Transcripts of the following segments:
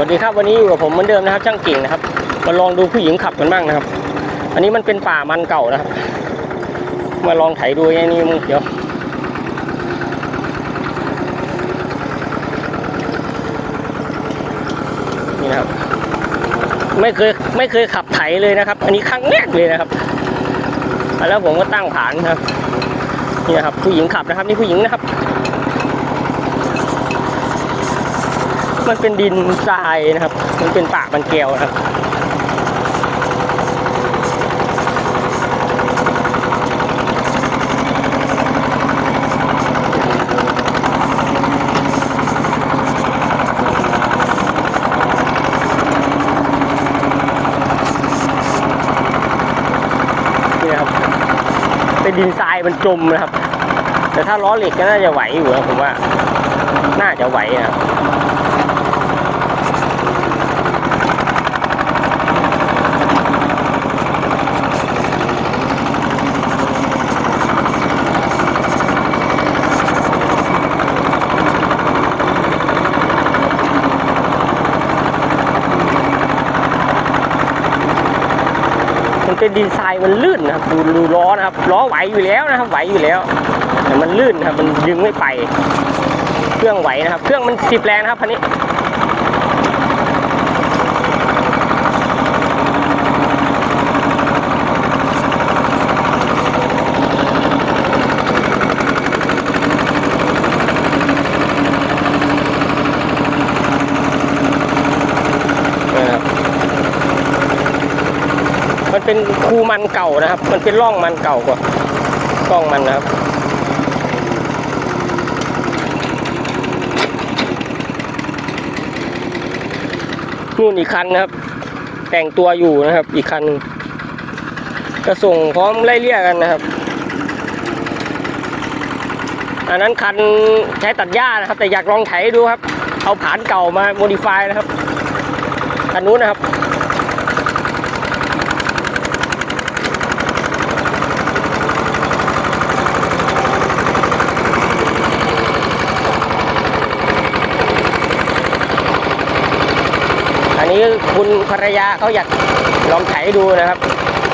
วัสดีครับวันนี้อยู่กับผมเหมือนเดิมนะครับ ช่างกิ่งนะครับมาลองดูผู้หญิงขับกันบ้างนะครับ อันนี้มันเป็นป่ามันเก่านะครับ มาลองไถดูไอ้นี่มึงเดี๋ยวนี่นะครับ ไม่เคยไม่เคยขับไถเลยนะครับ อันนี้ครั้งแรกเลยนะครับ แล้วผมก็ตั้งฐานนะครับนี่นะครับ ผู้หญิงขับนะครับ นี่ผู้หญิงนะครับ มันเป็นดินทรายนะครับ มันเป็นป่ามันแก้วนะครับนี่ครับ เป็นดินทรายมันจมนะครับ แต่ถ้าล้อเหล็กก็น่าจะไหวอยู่นะผมว่า น่าจะไหวนะครับ เป็นดินทรายมันลื่นนะครับ ดูดูล้อนะครับล้อไหวอยู่แล้วนะครับไหวอยู่แล้วแต่มันลื่นนะครับมันดึงไม่ไป เครื่องไหวนะครับ เครื่องมันสิบแรงนะครับคันนี้ นะครับ มัน เป็นคูมันเก่านะครับ มันเป็นร่องมันเก่ากว่าร่องมันนะครับนู่นอีกคันนะครับ แต่งตัวอยู่นะครับ อีกคันหนึ่งก็ส่งพร้อมไล่เลี่ยกันนะครับ อันนั้นคันใช้ตัดหญ้านะครับ แต่อยากลองไถดูครับ เอาผานเก่ามาโมดิฟายนะครับคันนู้นนะครับ นนี้คุณภรรยาเขาอยากลองไถดูนะครับ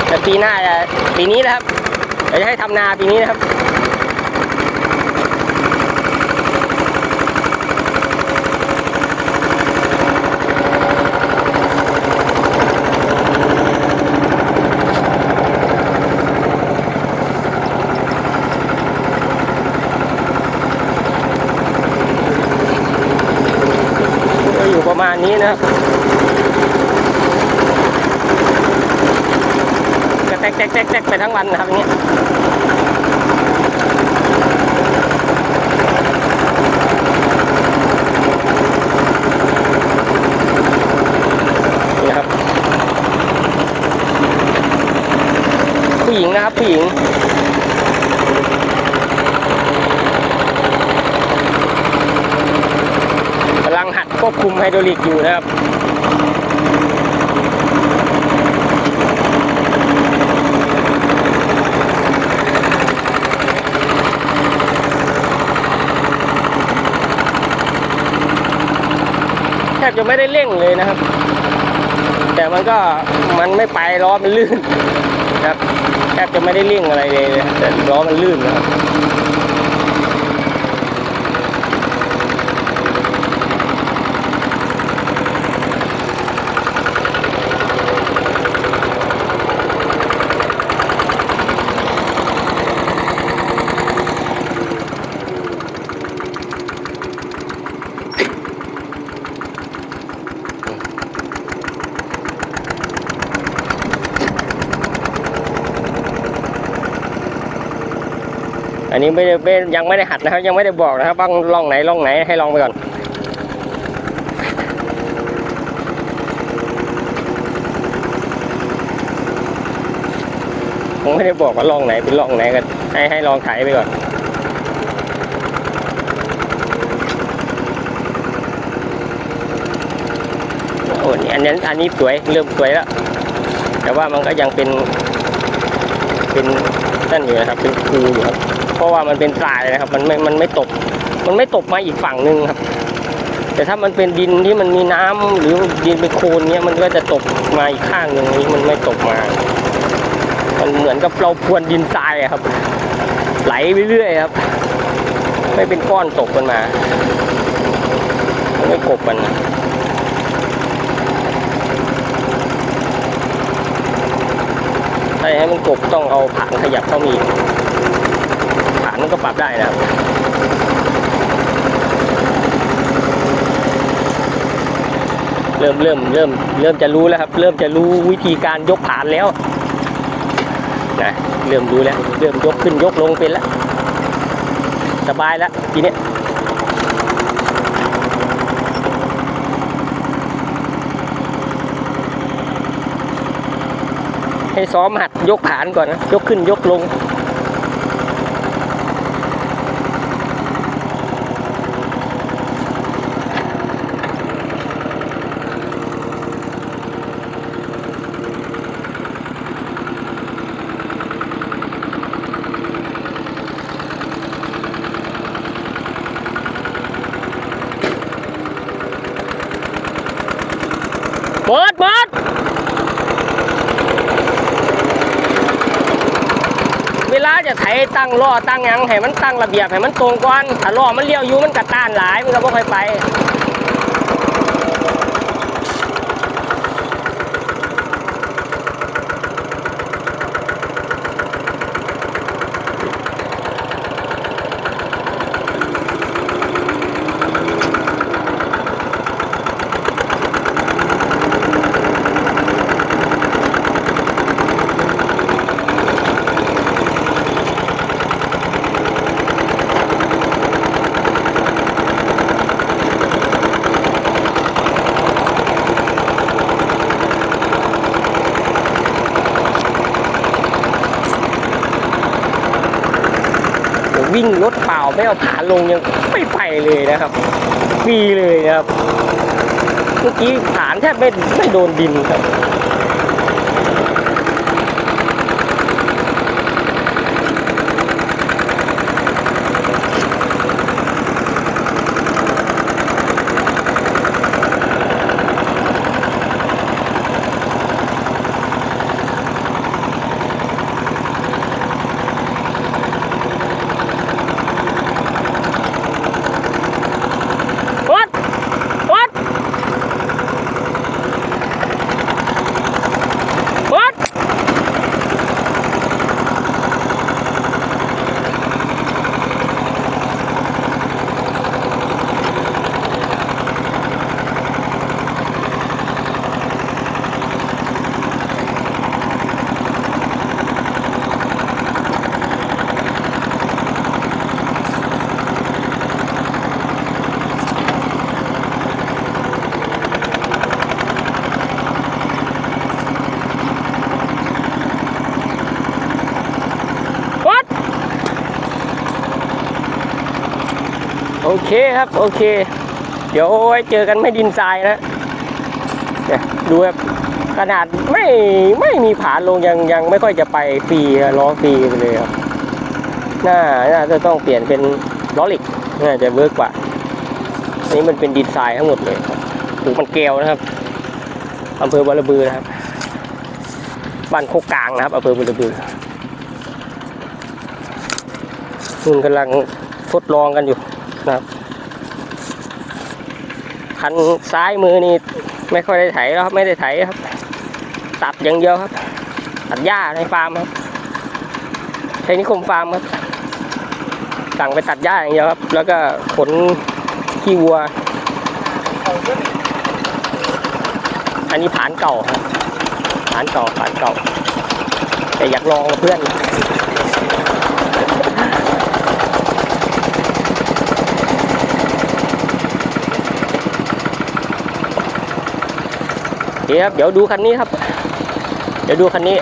แต่ปีหน้าจะปีนี้นะครับเดี๋ยวจะให้ทำนาปีนี้นะครับก็อยู่ประมาณนี้นะครับจะ แตกแตกแตกแตกไปทั้งวันนะครับอย่างเงี้ยนี่นะครับ ผู้หญิงนะครับผู้หญิงกำลังหัดควบคุมไฮดรอลิกอยู่นะครับ บจะไม่ได้เร่งเลยนะครับ แต่มันก็มันไม่ไปล้อมันลื่นนะครับแทบจะไม่ได้เร่งอะไรเลยแต่ล้อมันลื่นนะครับ อันนี้ไม่ได้ยังไม่ได้หัดนะครับ ยังไม่ได้บอกนะครับว่างล่องไหนล่องไหนให้ลองไปก่อนผมไม่ได้บอกว่าล่องไหนเป็นล่องไหนกันให้ให้ลองถ่ายไปก่อนโอ้นี่อันนี้อันนี้สวยเริ่มสวยแล้วแต่ว่ามันก็ยังเป็นเป็นนั่นอยู่นะครับเป็นคูอยู่ครับ เพราะว่ามันเป็นทรายนะครับ มันไม่มันไม่ตก มันไม่ตกมาอีกฝั่งหนึ่งครับ แต่ถ้ามันเป็นดินที่มันมีน้ำหรือดินเป็นโคลนเนี้ยมันก็จะตกมาอีกข้างหนึ่งนี้มันไม่ตกมา มันเหมือนกับเราพรวนดินทรายอะครับ ไหลไปเรื่อยครับ ไม่เป็นก้อนตกมันมา ไม่กบมันถ้ให้มันกบต้องเอาผานขยับเข้ามี มันก็ปรับได้นะครับเริ่มเริ่มเริ่มเริ่มจะรู้แล้วครับ เริ่มจะรู้วิธีการยกผานแล้วนะเริ่มรู้แล้วเริ่มยกขึ้นยกลงเป็นแล้วสบายแล้วทีเนี้ยให้ซ้อมหัดยกผานก่อนนะยกขึ้นยกลง เบิดเปิดเวลาจะไถตั้งล้อตั้งยังให้มันตั้งระเบียบให้มันตรงก่อนถ้าล้อมันเลี้ยวอยู่มันกระต้านหลายมันก็บ่ค่อยไป วิ่งรถเปล่าไม่เอาฐาลงยังไม่ไปเลยนะครับฟรีเลยนะครับ เมื่อกี้ฐานแทบไม่ไม่โดนดินครับ โอเคครับ โอเค เดี๋ยวไว้เจอกันไม่ดินทรายนะเนี่ยดูครับขนาดไม่ไม่มีผาลงยังยังไม่ค่อยจะไปฟรีล้อฟรีไปเลยครับน่าน่าจะต้องเปลี่ยนเป็นล้อเหล็กน่าจะเวิร์กกว่าอันนี้มันเป็นดินทรายทั้งหมดเลยครับปลูกมันแก้วนะครับอำเภอบารบือนะครับบ้านโคกกลางนะครับอำเภอบารบือคุณกำลังทดลองกันอยู่ ครับคันซ้ายมือนี่ไม่ค่อยได้ไถแล้วครับ ไม่ได้ไถครับ ตัดอย่างเดียวครับ ตัดหญ้าในฟาร์มครับใช้นิคมฟาร์มครับ สั่งไปตัดหญ้าอย่างเดียวครับ แล้วก็ขนขี้วัว อันนี้ผานเก่าครับผานเก่าผานเก่า แต่อยากลองเพื่อน เดี๋ยวครับเดี๋ยวดูคันนี้ครับ เดี๋ยวดูคันนี้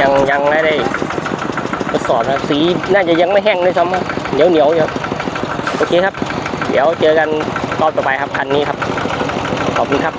ยังยังไม่ได้ทดสอบนะสีน่าจะยังไม่แห้งเลยซ้ำครับเหนียวเหนียวอยู่โอเคครับ เดี๋ยวเจอกันรอบต่อไปครับคันนี้ครับ ขอบคุณครับ